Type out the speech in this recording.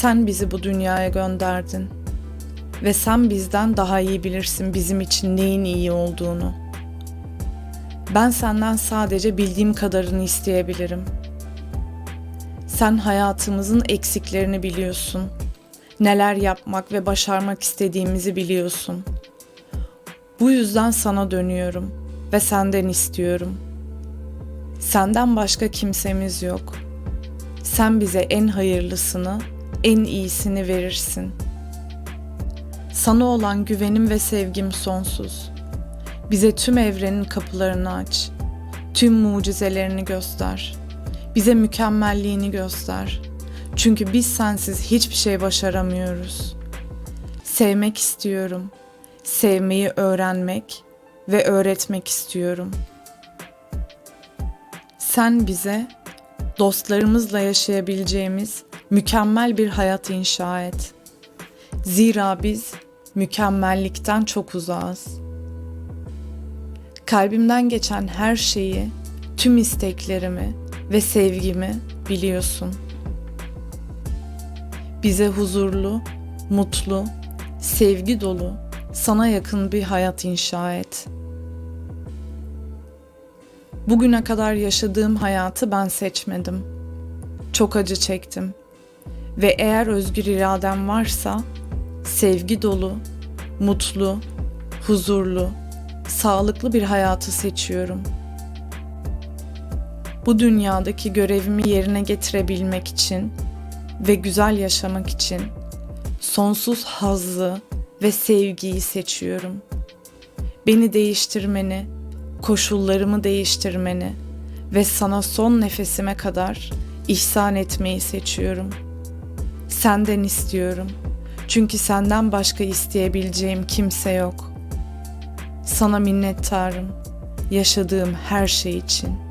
Sen bizi bu dünyaya gönderdin. Ve sen bizden daha iyi bilirsin bizim için neyin iyi olduğunu. Ben senden sadece bildiğim kadarını isteyebilirim. Sen hayatımızın eksiklerini biliyorsun. Neler yapmak ve başarmak istediğimizi biliyorsun. Bu yüzden sana dönüyorum ve senden istiyorum. Senden başka kimsemiz yok. Sen bize en hayırlısını, en iyisini verirsin. Sana olan güvenim ve sevgim sonsuz. Bize tüm evrenin kapılarını aç. Tüm mucizelerini göster. Bize mükemmelliğini göster. Çünkü biz sensiz hiçbir şey başaramıyoruz. Sevmek istiyorum. Sevmeyi öğrenmek ve öğretmek istiyorum. Sen bize dostlarımızla yaşayabileceğimiz mükemmel bir hayat inşa et. Zira biz mükemmellikten çok uzağız. Kalbimden geçen her şeyi, tüm isteklerimi ve sevgimi biliyorsun. Bize huzurlu, mutlu, sevgi dolu, sana yakın bir hayat inşa et. Bugüne kadar yaşadığım hayatı ben seçmedim. Çok acı çektim. Ve eğer özgür iradem varsa sevgi dolu, mutlu, huzurlu, sağlıklı bir hayatı seçiyorum. Bu dünyadaki görevimi yerine getirebilmek için ve güzel yaşamak için sonsuz hazzı ve sevgiyi seçiyorum. Beni değiştirmeni, koşullarımı değiştirmeni ve sana son nefesime kadar ihsan etmeyi seçiyorum. Senden istiyorum. Çünkü senden başka isteyebileceğim kimse yok. Sana minnettarım yaşadığım her şey için.''